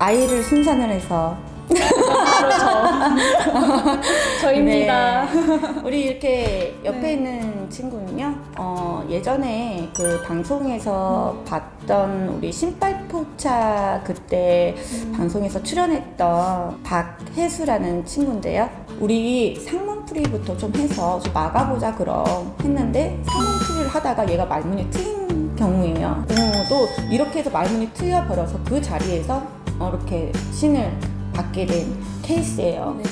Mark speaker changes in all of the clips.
Speaker 1: 아이를 순산을 해서
Speaker 2: 저입니다.
Speaker 1: 네. 우리 이렇게 옆에 있는 친구는요. 어, 예전에 그 방송에서 봤던 우리 신발포차 그때 방송에서 출연했던 박혜수라는 친구인데요. 우리 상문풀이부터 좀 해서 좀 막아보자 그럼 했는데 상문풀이를 하다가 얘가 말문이 트인 경우예요. 어, 또 이렇게 해서 말문이 트여 버려서 그 자리에서 어, 이렇게 신을 받게 된 케이스예요.
Speaker 2: 네.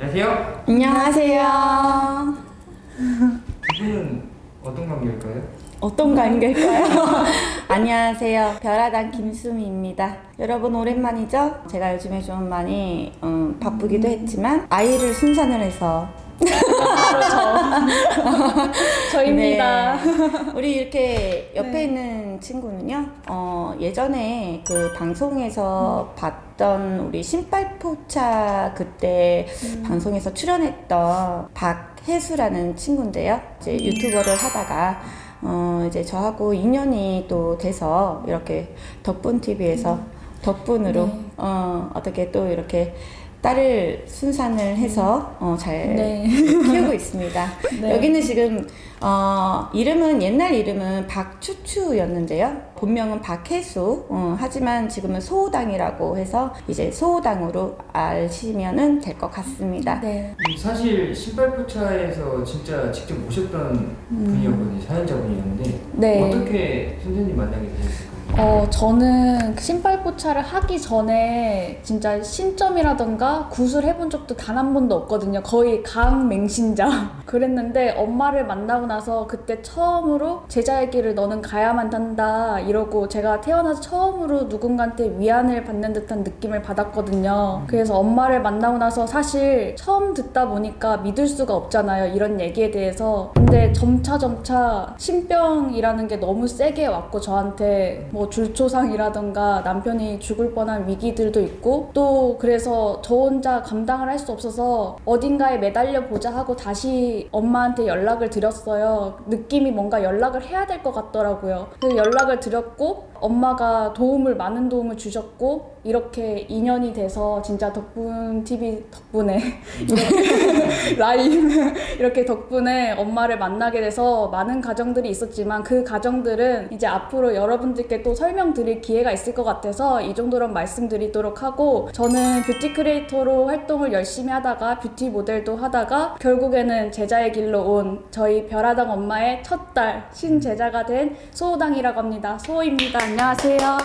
Speaker 3: 안녕하세요.
Speaker 1: 안녕하세요.
Speaker 3: 두 분은 어떤 관계일까요?
Speaker 1: 어떤 관계일까요? 안녕하세요. 별하단 김수미입니다. 여러분 오랜만이죠? 제가 요즘에 좀 많이 음, 바쁘기도 했지만 아이를 순산을 해서
Speaker 2: 저입니다.
Speaker 1: 네. 우리 이렇게 옆에
Speaker 2: 네.
Speaker 1: 있는 친구는요. 어, 예전에 그 방송에서 봤던 우리 신발포차 그때 방송에서 출연했던 박혜수라는 친구인데요. 이제 유튜버를 하다가 어, 이제 저하고 인연이 또 돼서 이렇게 덕분 TV에서 덕분으로
Speaker 2: 네.
Speaker 1: 어, 어떻게 또 이렇게 딸을 순산을 해서 어, 잘
Speaker 2: 네.
Speaker 1: 키우고 있습니다.
Speaker 2: 네.
Speaker 1: 여기는 지금 어, 이름은 옛날 이름은 박추추였는데요. 본명은 박혜수. 어, 하지만 지금은 소호당이라고 해서 이제 소호당으로 아시면은 될 것 같습니다.
Speaker 2: 네.
Speaker 3: 이 사실 신발포차에서 진짜 직접 모셨던 분이었거든요. 사연자분이었는데
Speaker 2: 네.
Speaker 3: 어떻게 선생님 만나게 되셨을까요?
Speaker 2: 어, 저는 그 신발 포차를 하기 전에 진짜 신점이라던가 굿을 해본 적도 단 한 번도 없거든요. 거의 강맹신자. 그랬는데 엄마를 만나고 나서 그때 처음으로 제자의 길을 너는 가야만 한다 이러고 제가 태어나서 처음으로 누군가한테 위안을 받는 듯한 느낌을 받았거든요. 그래서 엄마를 만나고 나서 사실 처음 듣다 보니까 믿을 수가 없잖아요. 이런 얘기에 대해서. 근데 점차 점차 신병이라는 게 너무 세게 왔고 저한테 뭐 줄초상이라던가 남편이 죽을 뻔한 위기들도 있고 또 그래서 저 혼자 감당을 할 수 없어서 어딘가에 매달려 보자 하고 다시 엄마한테 연락을 드렸어요. 느낌이 뭔가 연락을 해야 될 것 같더라고요. 그래서 연락을 드렸고 엄마가 도움을 많은 도움을 주셨고 이렇게 인연이 돼서 진짜 덕분 TV 덕분에 라이브 이렇게 덕분에 엄마를 만나게 돼서 많은 가정들이 있었지만 그 가정들은 이제 앞으로 여러분들께 또 설명드릴 기회가 있을 것 같아서 이 정도로 말씀드리도록 하고 저는 뷰티 크리에이터로 활동을 열심히 하다가 뷰티 모델도 하다가 결국에는 제자의 길로 온 저희 별아당 엄마의 첫 딸 신제자가 된 소호당이라고 합니다. 소호입니다. 안녕하세요.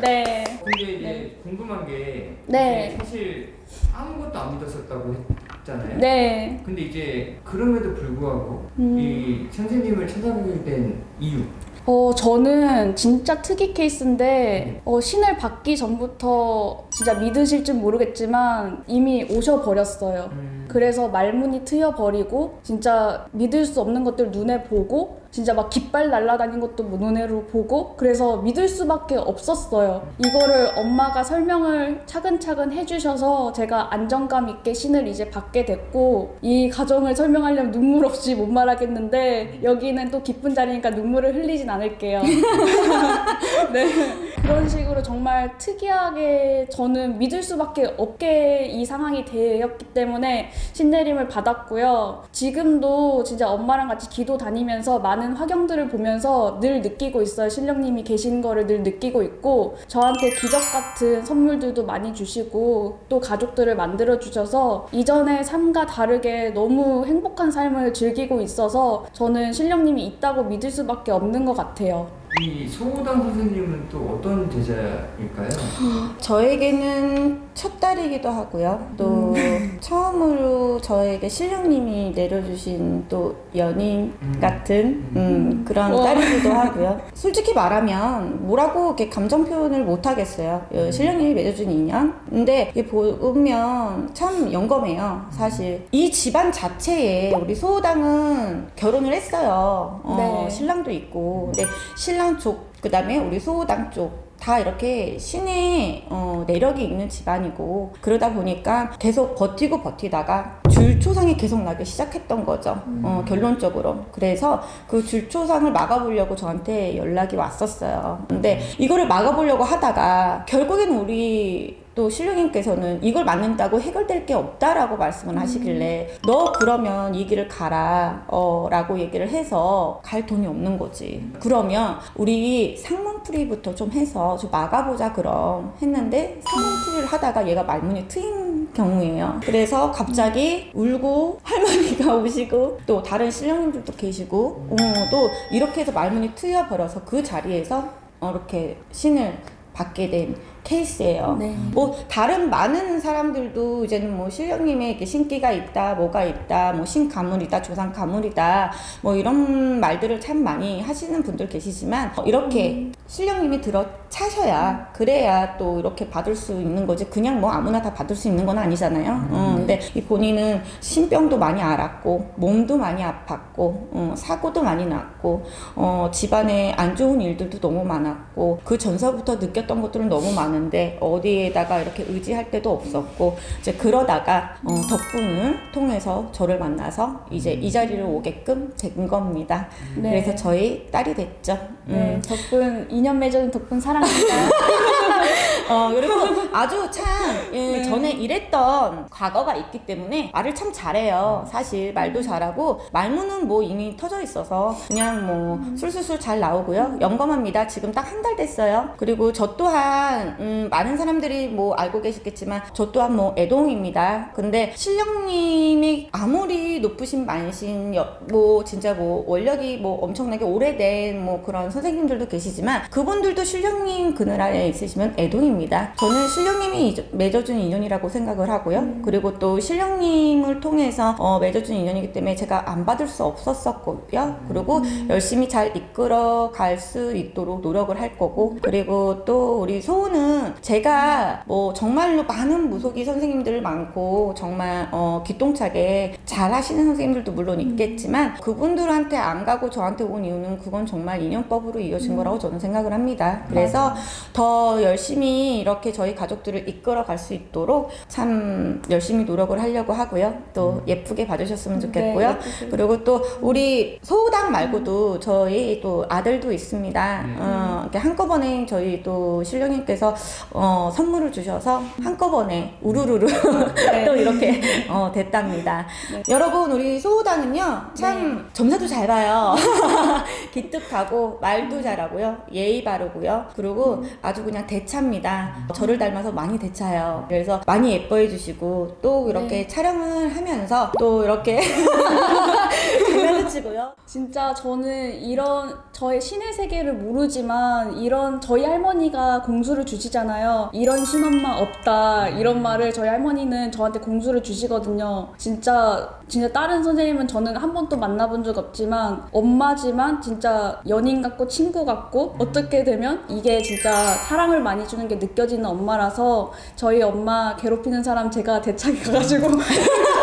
Speaker 2: 네.
Speaker 3: 근데 이제 궁금한 게
Speaker 2: 네.
Speaker 3: 사실 아무것도 안 믿었었다고 했잖아요.
Speaker 2: 네.
Speaker 3: 근데 이제 그럼에도 불구하고
Speaker 2: 음.
Speaker 3: 이 선생님을 찾아보게 된 이유
Speaker 2: 어, 저는 진짜 특이 케이스인데, 어, 신을 받기 전부터 진짜 믿으실 줄 모르겠지만 이미 오셔버렸어요.
Speaker 3: 음,
Speaker 2: 그래서 말문이 트여버리고, 진짜 믿을 수 없는 것들 눈에 보고, 진짜 막 깃발 날아다닌 것도 눈으로 보고, 그래서 믿을 수밖에 없었어요. 이거를 엄마가 설명을 차근차근 해주셔서 제가 안정감 있게 신을 이제 받게 됐고, 이 가정을 설명하려면 눈물 없이 못 말하겠는데, 여기는 또 기쁜 자리니까 눈물을 흘리진 않 을게요. 네. 그런 식으로 정말 특이하게 저는 믿을 수밖에 없게 이 상황이 되었기 때문에 신내림을 받았고요. 지금도 진짜 엄마랑 같이 기도 다니면서 많은 화경들을 보면서 늘 느끼고 있어요. 신령님이 계신 거를 늘 느끼고 있고 저한테 기적 같은 선물들도 많이 주시고 또 가족들을 만들어 주셔서 이전의 삶과 다르게 너무 행복한 삶을 즐기고 있어서 저는 신령님이 있다고 믿을 수밖에 없는 것 같아요.
Speaker 3: 이 소호당 선생님은 또 어떤 제자일까요?
Speaker 1: 저에게는 첫 딸이기도 하고요. 또 처음으로 저에게 신령님이 내려주신 또 연인
Speaker 3: 음.
Speaker 1: 같은 음, 그런
Speaker 2: 와.
Speaker 1: 딸이기도 하고요. 솔직히 말하면 뭐라고 이렇게 감정 표현을 못 하겠어요. 어, 신령님이 맺어준 인연. 근데 이게 보면 참 영검해요. 사실 이 집안 자체에 우리 소호당은 결혼을 했어요. 어,
Speaker 2: 네.
Speaker 1: 신랑도 있고. 근데 신랑 쪽 그 다음에 우리 소호당 쪽. 다 이렇게 신의 어, 내력이 있는 집안이고 그러다 보니까 계속 버티고 버티다가 줄초상이 계속 나기 시작했던 거죠. 어, 결론적으로. 그래서 그 줄초상을 막아보려고 저한테 연락이 왔었어요. 근데 이거를 막아보려고 하다가 결국에는 우리 또 신령님께서는 이걸 맞는다고 해결될 게 없다라고 말씀을 하시길래 너 그러면 이 길을 가라 어, 라고 얘기를 해서 갈 돈이 없는 거지. 그러면 우리 상문풀이부터 좀 해서 좀 막아보자 그럼 했는데 상문풀이를 하다가 얘가 말문이 트인 경우예요. 그래서 갑자기 울고 할머니가 오시고 또 다른 신령님들도 계시고 어, 또 이렇게 해서 말문이 트여 버려서 그 자리에서 어, 이렇게 신을 받게 된 케이스예요.
Speaker 2: 네.
Speaker 1: 뭐 다른 많은 사람들도 이제는 뭐 신령님에게 신기가 있다, 뭐가 있다, 뭐 신가물이다, 조상 가물이다, 뭐 이런 말들을 참 많이 하시는 분들 계시지만 어, 이렇게 신령님이 들어 차셔야 그래야 또 이렇게 받을 수 있는 거지. 그냥 뭐 아무나 다 받을 수 있는 건 아니잖아요. 어, 근데 이 본인은 신병도 많이 앓았고 몸도 많이 아팠고 어, 사고도 많이 났고 어, 집안에 안 좋은 일들도 너무 많았고 그 전서부터 느꼈던 것들은 너무 많은 데 어디에다가 이렇게 의지할 데도 없었고 이제 그러다가 어, 덕분을 통해서 저를 만나서 이제 이 자리를 오게끔 된 겁니다.
Speaker 2: 네.
Speaker 1: 그래서 저희 딸이 됐죠. 음.
Speaker 2: 네, 덕분 2년 맺은 덕분 사랑합니다.
Speaker 1: 어, 그리고 아주 참, 예, 전에 일했던 과거가 있기 때문에 말을 참 잘해요. 사실 말도 잘하고, 말문은 뭐 이미 터져 있어서 그냥 뭐 술술술 잘 나오고요. 영검합니다. 지금 딱 한 달 됐어요. 그리고 저 또한, 음, 많은 사람들이 뭐 알고 계시겠지만, 저 또한 뭐 애동입니다. 근데 신령님이 아무리 높으신 만신, 여- 뭐 진짜 뭐 원력이 뭐 엄청나게 오래된 뭐 그런 선생님들도 계시지만, 그분들도 신령님 그늘 아래 있으시면 애동입니다. 저는 신령님이 이저- 맺어준 인연이라고 생각을 하고요. 그리고 또 신령님을 통해서 어, 맺어준 인연이기 때문에 제가 안 받을 수 없었었고요. 그리고 열심히 잘 이끌어 갈 수 있도록 노력을 할 거고 그리고 또 우리 소우는 제가 뭐 정말로 많은 무속이 선생님들 많고 정말 어, 기똥차게 잘 하시는 선생님들도 물론 있겠지만 그분들한테 안 가고 저한테 온 이유는 그건 정말 인연법으로 이어진 거라고 저는 생각을 합니다. 그래서 더 열심히 이렇게 저희 가 족들을 이끌어 갈 수 있도록 참 열심히 노력을 하려고 하고요. 또 예쁘게 봐주셨으면 좋겠고요.
Speaker 2: 네.
Speaker 1: 그리고 또 우리 소우당 말고도 저희 또 아들도 있습니다. 어, 이렇게 한꺼번에 저희 또 신령님께서 어, 선물을 주셔서 한꺼번에 우르르르 또 이렇게 어, 됐답니다. 여러분 우리 소우당은요 참 점사도 잘 봐요. 기특하고 말도 잘하고요. 예의 바르고요. 그리고 아주 그냥 대차입니다. 저를 닮아 서 많이 대차요. 그래서 많이 예뻐해 주시고 또 이렇게 촬영을 하면서 또 이렇게 장난을 치고요.
Speaker 2: 진짜 저는 이런 저의 신의 세계를 모르지만 이런 저희 할머니가 공수를 주시잖아요. 이런 신엄마 없다 이런 말을 저희 할머니는 저한테 공수를 주시거든요. 진짜 진짜 다른 선생님은 저는 한 번도 만나본 적 없지만 엄마지만 진짜 연인 같고 친구 같고 어떻게 되면 이게 진짜 사랑을 많이 주는 게 느껴지는 엄마라 서 저희 엄마 괴롭히는 사람 제가 대차게 가가지고 할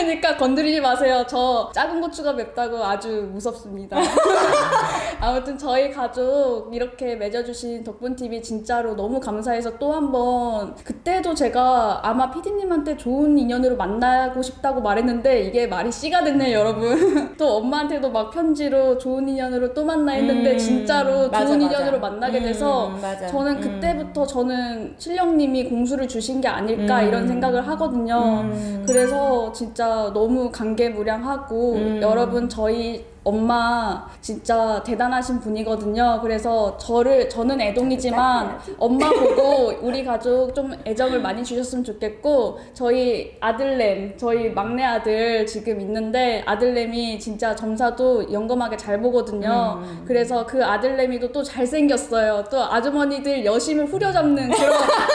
Speaker 2: 테니까 건드리지 마세요. 저 작은 고추가 맵다고 아주 무섭습니다. 아무튼 저희 가족 이렇게 맺어주신 덕분 TV 진짜로 너무 감사해서 또 한번 그때도 제가 아마 피디님한테 좋은 인연으로 만나고 싶다고 말했는데 이게 말이 씨가 됐네요, 여러분. 또 엄마한테도 막 편지로 좋은 인연으로 또 만나 했는데
Speaker 1: 음,
Speaker 2: 진짜로
Speaker 1: 맞아,
Speaker 2: 좋은
Speaker 1: 맞아.
Speaker 2: 인연으로 만나게 돼서
Speaker 1: 음.
Speaker 2: 저는
Speaker 1: 음.
Speaker 2: 그때부터 저는 신령님이 공수를 주신 게 아닐까
Speaker 1: 음.
Speaker 2: 이런 생각을 하거든요.
Speaker 1: 음.
Speaker 2: 그래서 진짜 너무 감개무량하고
Speaker 1: 음.
Speaker 2: 여러분 저희 엄마 진짜 대단하신 분이거든요. 그래서 저를 저는 애동이지만 엄마 보고 우리 가족 좀 애정을 많이 주셨으면 좋겠고 저희 아들냄 저희 막내 아들 지금 있는데 아들냄이 진짜 점사도 영검하게 잘 보거든요. 그래서 그 아들내미도 또 잘생겼어요. 또 아주머니들 여심을 후려잡는 그런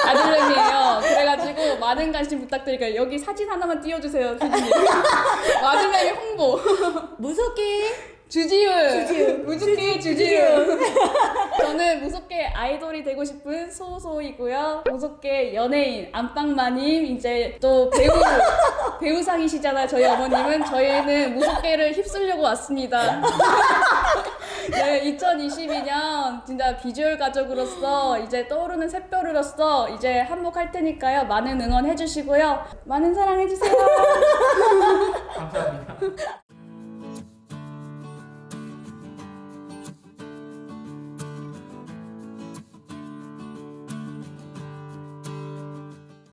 Speaker 2: 아들내미예요. 그래가지고 많은 관심 부탁드릴게요. 여기 사진 하나만 띄워주세요, 피디님. 아들내미 홍보.
Speaker 1: 무섭게
Speaker 2: 주지훈. 주지훈. 무섭게 주지훈. 저는 무섭게 아이돌이 되고 싶은 소소이고요. 무섭게 연예인 안방마님 이제 또 배우 배우상이시잖아요. 저희 어머님은 저희는 무섭게를 휩쓸려고 왔습니다. 네, 2022년 진짜 비주얼 가족으로서 이제 떠오르는 샛별으로서 이제 한몫할 테니까요. 많은 응원해 주시고요. 많은 사랑해 주세요.
Speaker 3: 감사합니다.